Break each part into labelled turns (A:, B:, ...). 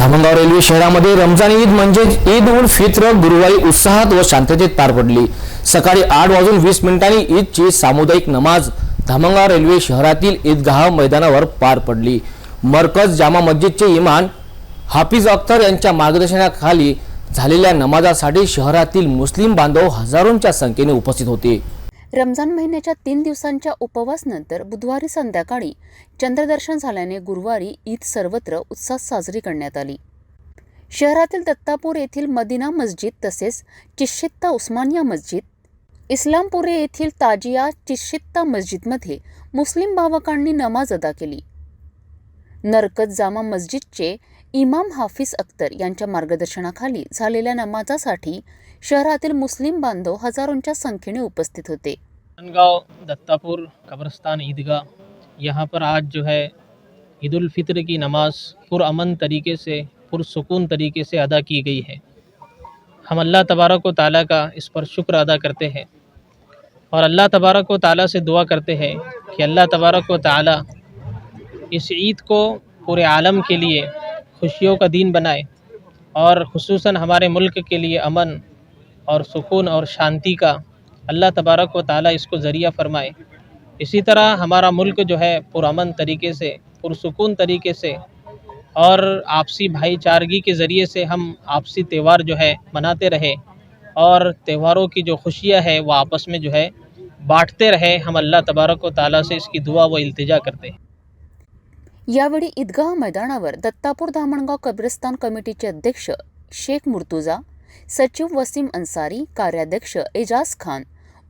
A: Dhamangaon railway शहरामध्ये रमजान ईद म्हणजेच ईद उल फित्र गुरुवारी उत्साहात व शांततेत पार पडली. सकाळी आठ वाजून वीस मिनिटांनी ईदची सामुदायिक नमाज धामणगाव रेल्वे शहरातील ईदगाह मैदानावर पार पडली. मरकज जामा मस्जिदचे इमान हाफिज अख्तर यांच्या मार्गदर्शनाखाली झालेल्या नमाजासाठी शहरातील मुस्लिम बांधव हजारोंच्या संख्येने उपस्थित होते.
B: रमजान महिन्याच्या तीन दिवसांच्या उपवासनंतर बुधवारी संध्याकाळी चंद्रदर्शन झाल्याने गुरुवारी ईद सर्वत्र उत्साहात साजरी करण्यात आली. शहरातील दत्तापूर येथील मदिना मस्जिद तसेच चिश्शित्ता उस्मानिया मस्जिद इस्लामपुरे येथील ताजिया चिश्शित्ता मस्जिदमध्ये मुस्लिम भावकांनी नमाज अदा केली. नरकत जामा मस्जिदचे इमाम हाफिज अख्तर यांच्या मार्गदर्शनाखाली झालेल्या नमाजासाठी शहरातील मुस्लिम बांधव हजारोंच्या संख्येने उपस्थित होते.
C: गाँव दत्तापुर, कब्रस्तान ईदगाह, यहाँ पर आज जो है ईद फित्र की नमाज़ पुरअमन तरीके से, पुरसकून तरीके से अदा की गई है। हम अल्लाह तबारक व ताली का इस पर शुक्र अदा करते हैं और अल्लाह तबारक व ताली से दुआ करते हैं कि अल्लाह तबारक व ताली इस ईद को पूरे आलम के लिए, खुशियों का दिन बनाए और खुसूसन हमारे मुल्क के लिए अमन और सुकून और शांति का अल्लाह तबारक व ताली इसको ज़रिया फ़रमाए। इसी तरह हमारा मुल्क जो है पुरअमन तरीके से, पुरसकून तरीके से और आपसी भाईचारगी के ज़रिए से हम आपसी त्यौहार जो है मनाते रहे और त्योहारों की जो खुशियाँ है वो आपस में जो है बांटते रहे। हम अल्लाह तबारक व ताली से इसकी दुआ व इल्तिजा करते हैं।
B: यावेळी ईदगाह मैदानावर दत्तापूर धामणगाव कब्रिस्तान कमिटीचे अध्यक्ष शेख मुर्तुजा सचिव वसीम अन्सारी कार्याध्यक्ष एजाज खान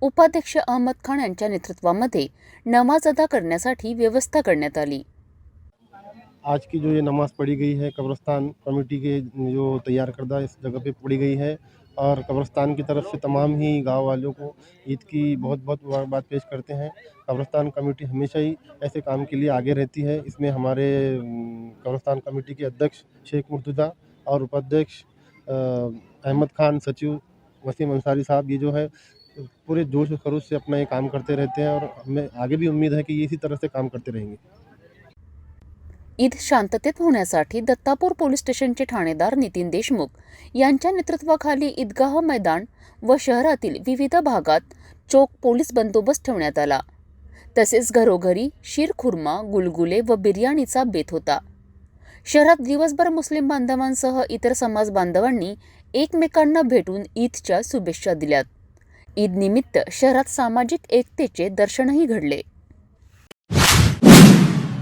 B: उपाध्यक्ष अहमद खान यांच्या नेतृत्वामध्ये नमाज अदा करण्यासाठी व्यवस्था करण्यात आली.
D: आज की जो ये नमाज़ पढ़ी गई है, कब्रस्तान कमेटी के जो तैयार करदा इस जगह पे पढ़ी गई है और कब्रस्तान की तरफ़ से तमाम ही गाँव वालों को ईद की बहुत बहुत मुबारकबाद पेश करते हैं। कब्रस्तान कमेटी हमेशा ही ऐसे काम के लिए आगे रहती है। इसमें हमारे कब्रस्तान कमेटी के अध्यक्ष शेख मुर्तज़ा और उपाध्यक्ष अहमद खान सचिव वसीम अंसारी साहब, ये जो है, पूरे जोश खरोश से अपना ये काम करते रहते हैं और हमें आगे भी उम्मीद है कि ये इसी तरह से काम करते रहेंगे।
B: ईद शांततेत होण्यासाठी दत्तापूर पोलीस स्टेशनचे ठाणेदार नितीन देशमुख यांच्या नेतृत्वाखाली ईदगाह मैदान व शहरातील विविध भागात चोख पोलीस बंदोबस्त ठेवण्यात आला. तसेच घरोघरी शिरखुर्मा गुलगुले व बिर्याणीचा बेत होता. शहरात दिवसभर मुस्लिम बांधवांसह इतर समाज बांधवांनी एकमेकांना भेटून ईदच्या शुभेच्छा दिल्यात. ईदनिमित्त शहरात सामाजिक एकतेचे दर्शनही घडले.